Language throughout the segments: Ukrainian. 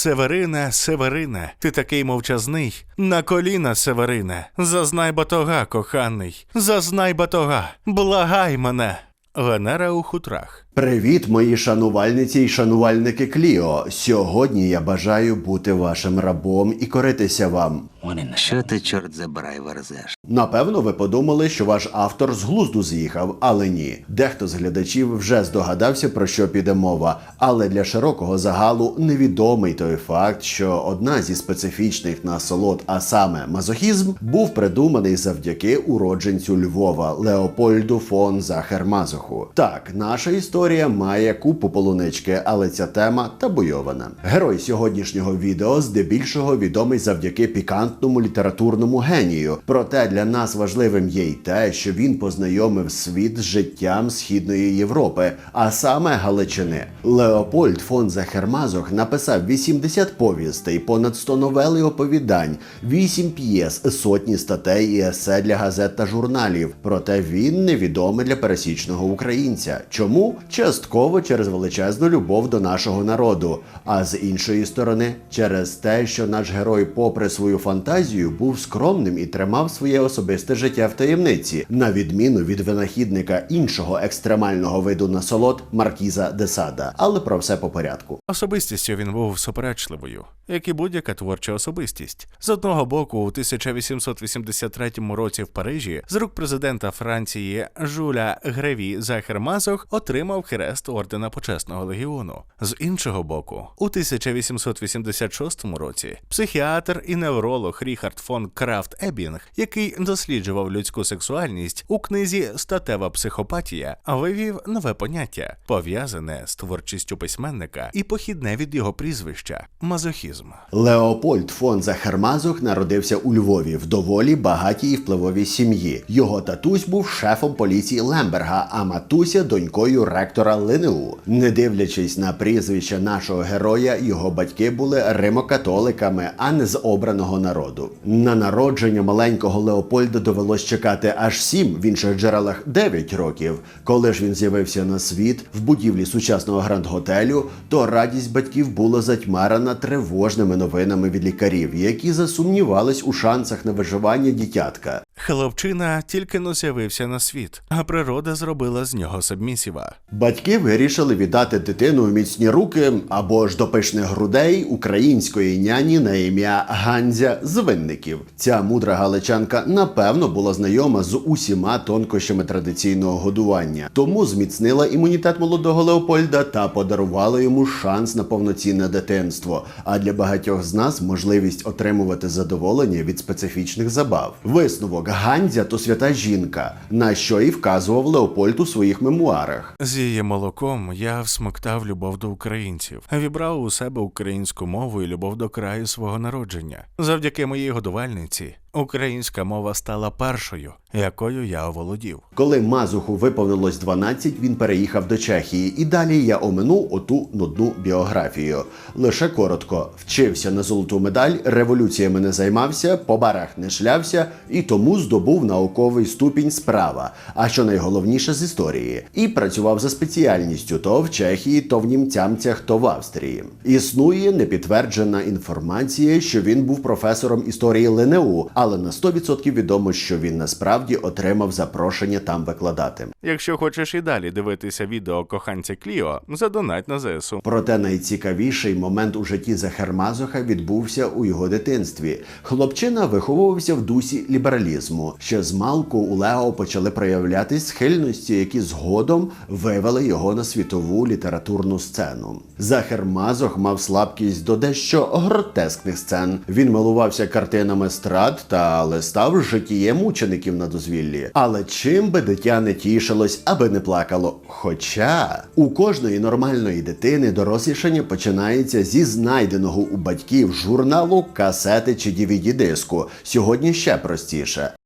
Северине, Северине, ти такий мовчазний. На коліна, Северине, зазнай батога, коханий, зазнай батога, благай мене. Венера у хутрах. Привіт, мої шанувальниці й шанувальники Кліо. Сьогодні я бажаю бути вашим рабом і коритися вам. Що ти, чорт забирай, верзеш? Напевно, ви подумали, що ваш автор з глузду з'їхав, але ні. Дехто з глядачів вже здогадався, про що піде мова. Але для широкого загалу невідомий той факт, що одна зі специфічних насолод, а саме мазохізм, був придуманий завдяки уродженцю Львова Леопольду фон Захер-Мазоху. Так, наша історія має купу полунички, але ця тема табуйована. Герой сьогоднішнього відео здебільшого відомий завдяки пікантному літературному генію. Проте для нас важливим є й те, що він познайомив світ з життям східної Європи, а саме Галичини. Леопольд фон Захермазох написав 80 повістей, понад 100 новел і оповідань, 8 п'єс, сотні статей і есе для газет та журналів. Проте він невідомий для пересічного українця. Чому? Частково через величезну любов до нашого народу, а з іншої сторони, через те, що наш герой, попри свою фантазію, був скромним і тримав своє особисте життя в таємниці, на відміну від винахідника іншого екстремального виду насолод Маркіза де Сада. Але про все по порядку. Особистістю він був суперечливою, як і будь-яка творча особистість. З одного боку, у 1883 році в Парижі з рук президента Франції Жуля Греві Захер-Мазох отримав хрест ордена почесного легіону. З іншого боку, у 1886 році психіатр і невролог Ріхард фон Крафт Ебінг, який досліджував людську сексуальність у книзі Статева психопатія, вивів нове поняття, пов'язане з творчістю письменника і похідне від його прізвища мазохізм. Леопольд фон Захермазух народився у Львові в доволі багатій і впливовій сім'ї. Його татусь був шефом поліції Лемберга, а матуся донькою ректора ЛНУ. Не дивлячись на прізвище нашого героя, його батьки були римокатоликами, а не з обраного народу. На народження маленького Леопольда довелось чекати аж сім, в інших джерелах 9 років. Коли ж він з'явився на світ в будівлі сучасного гранд-готелю, то радість батьків була затьмарена тривожними новинами від лікарів, які засумнівались у шансах на виживання дитятка. Хлопчина тільки но з'явився на світ, а природа зробила з нього сабмісіва. Батьки вирішили віддати дитину в міцні руки або ж до пишних грудей української няні на ім'я Ганзя з винників. Ця мудра галичанка напевно була знайома з усіма тонкощами традиційного годування, тому зміцнила імунітет молодого Леопольда та подарувала йому шанс на повноцінне дитинство. А для багатьох з нас можливість отримувати задоволення від специфічних забав. Висновок Ганзя то свята жінка, на що і вказував Леопольд у своїх мемуарах. З її молоком я всмоктав любов до українців, вібрав у себе українську мову і любов до краю свого народження. Завдяки моїй годувальниці українська мова стала першою, якою я оволодів. Коли Мазуху виповнилось 12, він переїхав до Чехії, і далі я омину оту нудну біографію. Лише коротко вчився на золоту медаль, революціями не займався, по барах не шлявся і тому здобув науковий ступінь справа. А що найголовніше з історії, і працював за спеціальністю то в Чехії, то в німцямцях, то в Австрії. Існує непідтверджена інформація, що він був професором історії ЛНУ, але на 100% відомо, що він насправді отримав запрошення там викладати. Якщо хочеш і далі дивитися відео коханця Кліо, задонать на ЗСУ. Проте найцікавіший момент у житті Захармазоха відбувся у його дитинстві. Хлопчина виховувався в дусі лібералізму. Ще з малку у Лео почали проявлятись схильності, які згодом вивели його на світову літературну сцену. Захар Мазох мав слабкість до дещо гротескних сцен. Він милувався картинами страт та листав житіє мучеників на дозвіллі. Але чим би дитя не тішилось, аби не плакало. Хоча у кожної нормальної дитини дорослішання починається зі знайденого у батьків журналу, касети чи dvd диску. Сьогодні ще простіше.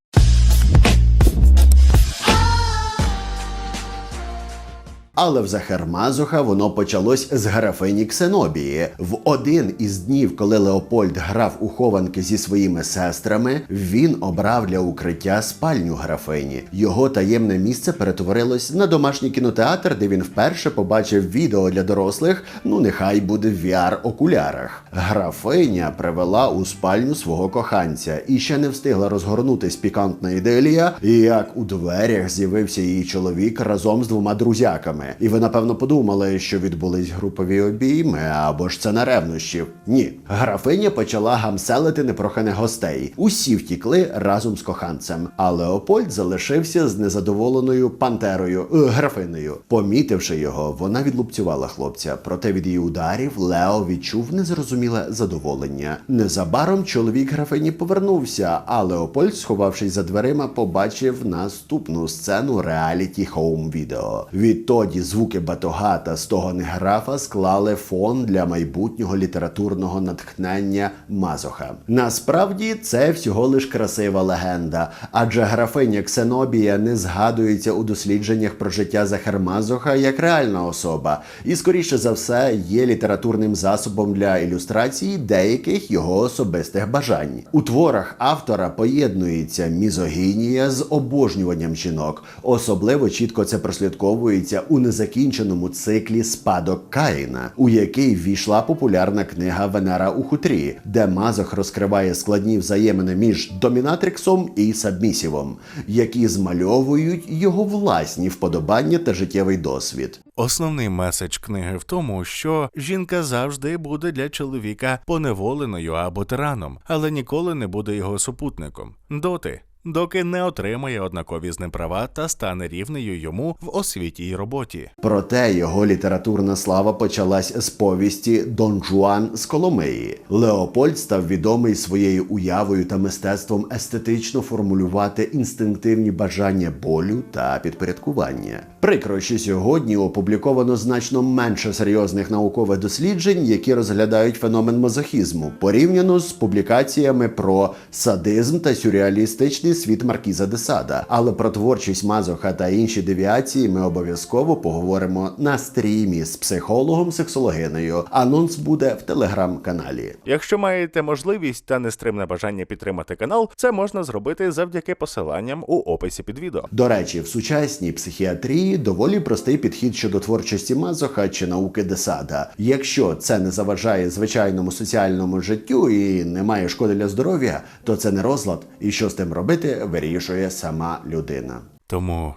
Але в Захармазуха воно почалось з графині Ксенобії. В один із днів, коли Леопольд грав у хованки зі своїми сестрами, він обрав для укриття спальню графині. Його таємне місце перетворилось на домашній кінотеатр, де він вперше побачив відео для дорослих. Ну нехай буде в VR-окулярах. Графиня привела у спальню свого коханця і ще не встигла розгорнутись пікантна ідилія, як у дверях з'явився її чоловік разом з двома друзяками. І ви напевно подумали, що відбулись групові обійми або ж це на ревнощів. Ні, графиня почала гамселити непроханих гостей. Усі втікли разом з коханцем. А Леопольд залишився з незадоволеною пантерою е, графинею. Помітивши його, вона відлупцювала хлопця. Проте від її ударів Лео відчув незрозуміле задоволення. Незабаром чоловік графині повернувся, а Леопольд, сховавшись за дверима, побачив наступну сцену реаліті хоум відео. Відтоді звуки батога та стогони графа склали фон для майбутнього літературного натхнення Мазоха. Насправді це всього лиш красива легенда, адже графиня Ксенобія не згадується у дослідженнях про життя Захармазоха як реальна особа, і скоріше за все є літературним засобом для ілюстрації деяких його особистих бажань. У творах автора поєднується мізогінія з обожнюванням жінок. Особливо чітко це прослідковується у незакінченому циклі Спадок Каїна, у який ввійшла популярна книга Венера у хутрі, де Мазох розкриває складні взаємини між домінатриксом і сабмісівом, які змальовують його власні вподобання та життєвий досвід. Основний меседж книги в тому, що жінка завжди буде для чоловіка поневоленою або тираном, але ніколи не буде його супутником. Доти. Доки не отримає однакові з ним права та стане рівнею йому в освіті й роботі. Проте його літературна слава почалась з повісті Дон Жуан з Коломиї. Леопольд став відомий своєю уявою та мистецтвом естетично формулювати інстинктивні бажання болю та підпорядкування. Прикро, що сьогодні опубліковано значно менше серйозних наукових досліджень, які розглядають феномен мазохізму, порівняно з публікаціями про садизм та сюрреалістичний світ Маркіза де Сада. Але про творчість Мазоха та інші девіації ми обов'язково поговоримо на стрімі з психологом сексологиною. Анонс буде в телеграм-каналі. Якщо маєте можливість та нестримне бажання підтримати канал, це можна зробити завдяки посиланням у описі під відео. До речі, в сучасній психіатрії доволі простий підхід щодо творчості Мазоха чи науки Десада. Якщо це не заважає звичайному соціальному життю і не має шкоди для здоров'я, то це не розлад, і що з тим робити, вирішує сама людина. Тому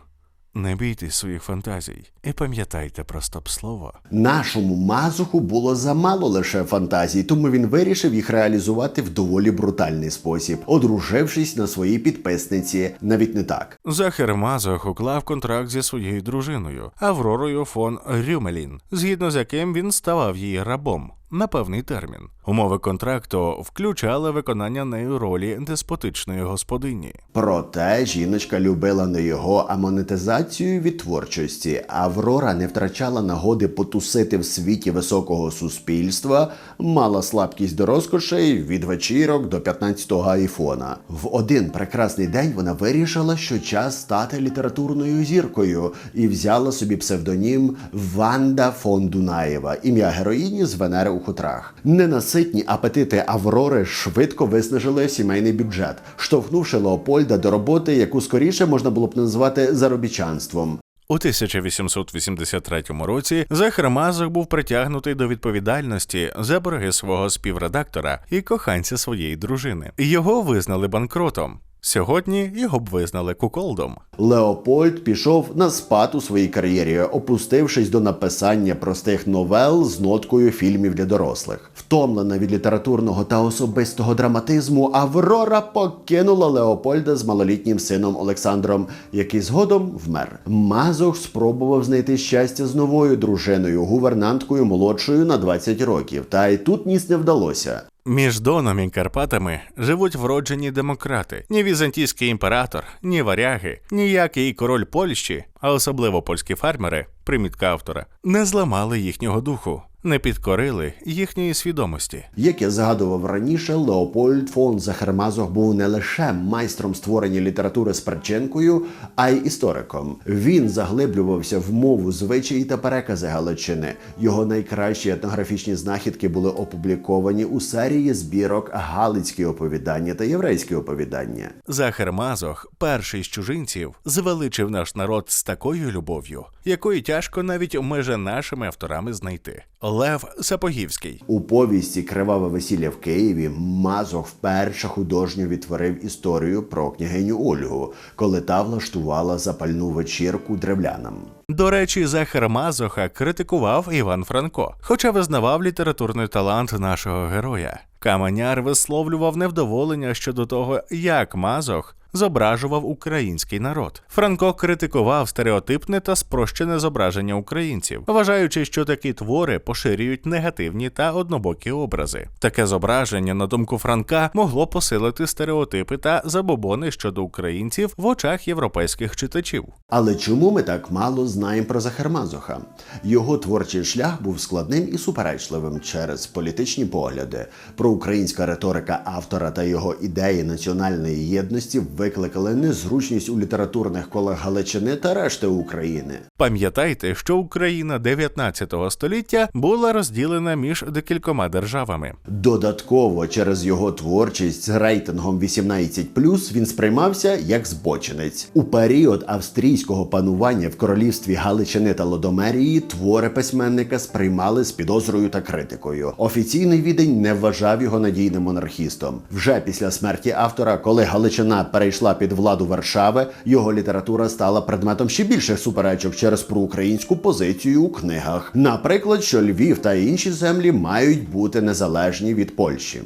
не бійтесь своїх фантазій і пам'ятайте про стоп-слово. Нашому мазуху було замало лише фантазій, тому він вирішив їх реалізувати в доволі брутальний спосіб, одружившись на своїй підписниці. Навіть не так. Захар Мазох уклав контракт зі своєю дружиною Авророю фон Рюмелін, згідно з яким він ставав її рабом. На певний термін умови контракту включали виконання нею ролі деспотичної господині. Проте жіночка любила не його, а монетизацію від творчості. Аврора не втрачала нагоди потусити в світі високого суспільства, мала слабкість до розкошей від вечірок до 15-го айфона. В один прекрасний день вона вирішила, що час стати літературною зіркою, і взяла собі псевдонім Ванда фон Дунаєва, ім'я героїні з Венери у хутрах. Ненаситні апетити Аврори швидко виснажили сімейний бюджет, штовхнувши Леопольда до роботи, яку скоріше можна було б назвати заробітчанством. У 1883 році Захар Мазох був притягнутий до відповідальності за борги свого співредактора і коханця своєї дружини. Його визнали банкротом. Сьогодні його б визнали куколдом. Леопольд пішов на спад у своїй кар'єрі, опустившись до написання простих новел з ноткою фільмів для дорослих. Втомлена від літературного та особистого драматизму, Аврора покинула Леопольда з малолітнім сином Олександром, який згодом вмер. Мазох спробував знайти щастя з новою дружиною, гувернанткою молодшою на 20 років, та й тут ніс не вдалося. Між Доном і Карпатами живуть вроджені демократи. Ні візантійський імператор, ні варяги, ніякий король Польщі, а особливо польські фермери, примітка автора, не зламали їхнього духу. Не підкорили їхньої свідомості. Як я згадував раніше, Леопольд фон Захармазох був не лише майстром створення літератури з Перченкою, а й істориком. Він заглиблювався в мову, звичаї та перекази Галичини. Його найкращі етнографічні знахідки були опубліковані у серії збірок Галицькі оповідання та єврейські оповідання. Захар Мазох, перший з чужинців, звеличив наш народ з такою любов'ю, якої тяжко навіть меже нашими авторами знайти. Лев Сапогівський. У повісті Криваве весілля в Києві Мазох вперше художньо відтворив історію про княгиню Ольгу, коли та влаштувала запальну вечірку древлянам. До речі, Захар Мазоха критикував Іван Франко, хоча визнавав літературний талант нашого героя. Каменяр висловлював невдоволення щодо того, як Мазох зображував український народ. Франко критикував стереотипне та спрощене зображення українців, вважаючи, що такі твори поширюють негативні та однобокі образи. Таке зображення, на думку Франка, могло посилити стереотипи та забобони щодо українців в очах європейських читачів. Але чому ми так мало знаємо про Захармазоха? Його творчий шлях був складним і суперечливим через політичні погляди. Проукраїнська риторика автора та його ідеї національної єдності викликали незручність у літературних колах Галичини та решти України. Пам'ятайте, що Україна 19 століття була розділена між декількома державами. Додатково через його творчість з рейтингом 18+, він сприймався як збочинець. У період австрійського панування в королівстві Галичини та Лодомерії твори письменника сприймали з підозрою та критикою. Офіційний відень не вважав його надійним монархістом. Вже після смерті автора, коли Галичина перейшла під владу Варшави, його література стала предметом ще більших суперечок через проукраїнську позицію у книгах. Наприклад, що Львів та інші землі мають бути незалежні від Польщі.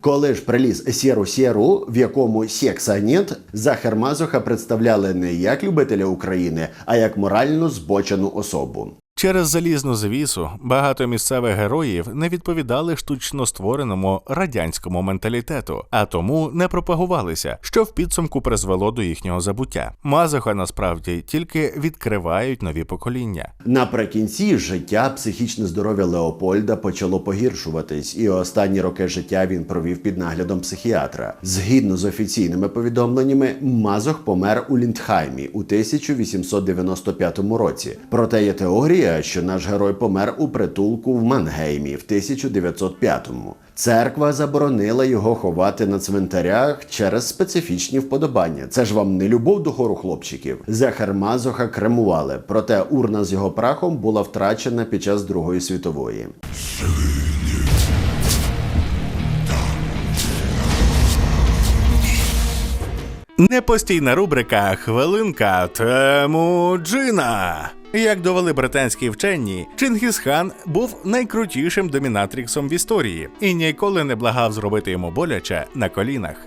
Коли ж приліз Сєру Сєру, в якому секса нет, Захар Мазоха представляли не як любителя України, а як морально збочену особу. Через залізну завісу багато місцевих героїв не відповідали штучно створеному радянському менталітету, а тому не пропагувалися, що в підсумку призвело до їхнього забуття. Мазоха насправді тільки відкривають нові покоління. Наприкінці життя психічне здоров'я Леопольда почало погіршуватись, і останні роки життя він провів під наглядом психіатра. Згідно з офіційними повідомленнями, Мазох помер у Ліндхаймі у 1895 році. Проте є теорія, що наш герой помер у притулку в Мангеймі в 1905-му. Церква заборонила його ховати на цвинтарях через специфічні вподобання. Це ж вам не любов до хору хлопчиків. Захар Мазоха кремували, проте урна з його прахом була втрачена під час Другої світової. Непостійна рубрика Хвилинка Темуджина. Як довели британські вчені, Чингісхан був найкрутішим домінатріксом в історії і ніколи не благав зробити йому боляче на колінах.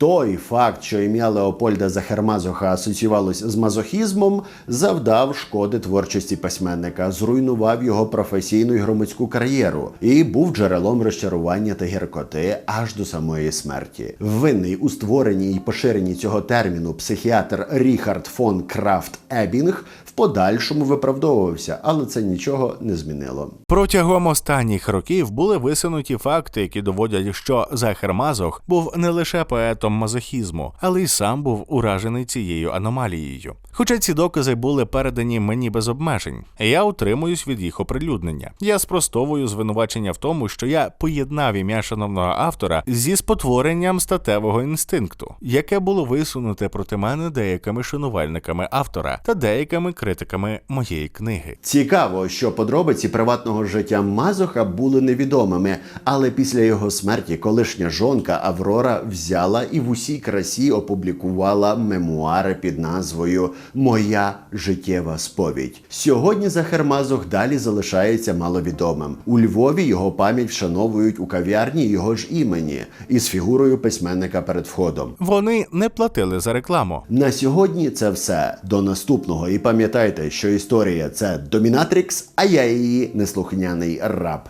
Той факт, що ім'я Леопольда Захармазоха асоціювалось з мазохізмом, завдав шкоди творчості письменника, зруйнував його професійну і громадську кар'єру і був джерелом розчарування та гіркоти аж до самої смерті. Винний у створенні і поширенні цього терміну психіатр Ріхард фон Крафт Ебінг в подальшому виправдовувався, але це нічого не змінило. Протягом останніх років були висунуті факти, які доводять, що Захар Мазох був не лише поетом мазохізму, але й сам був уражений цією аномалією. Хоча ці докази були передані мені без обмежень, я утримуюсь від їх оприлюднення. Я спростовую звинувачення в тому, що я поєднав ім'я шановного автора зі спотворенням статевого інстинкту, яке було висунуте проти мене деякими шанувальниками автора та деякими критиками моєї книги. Цікаво, що подробиці приватного життя Мазоха були невідомими, але після його смерті колишня жонка Аврора взяла і в усій красі опублікувала мемуари під назвою Моя життєва сповідь. Сьогодні Захар Мазох далі залишається маловідомим. У Львові його пам'ять вшановують у кав'ярні його ж імені із фігурою письменника перед входом. Вони не платили за рекламу. На сьогодні це все. До наступного. І пам'ятайте, що історія це домінатрікс, а я її неслухняний раб.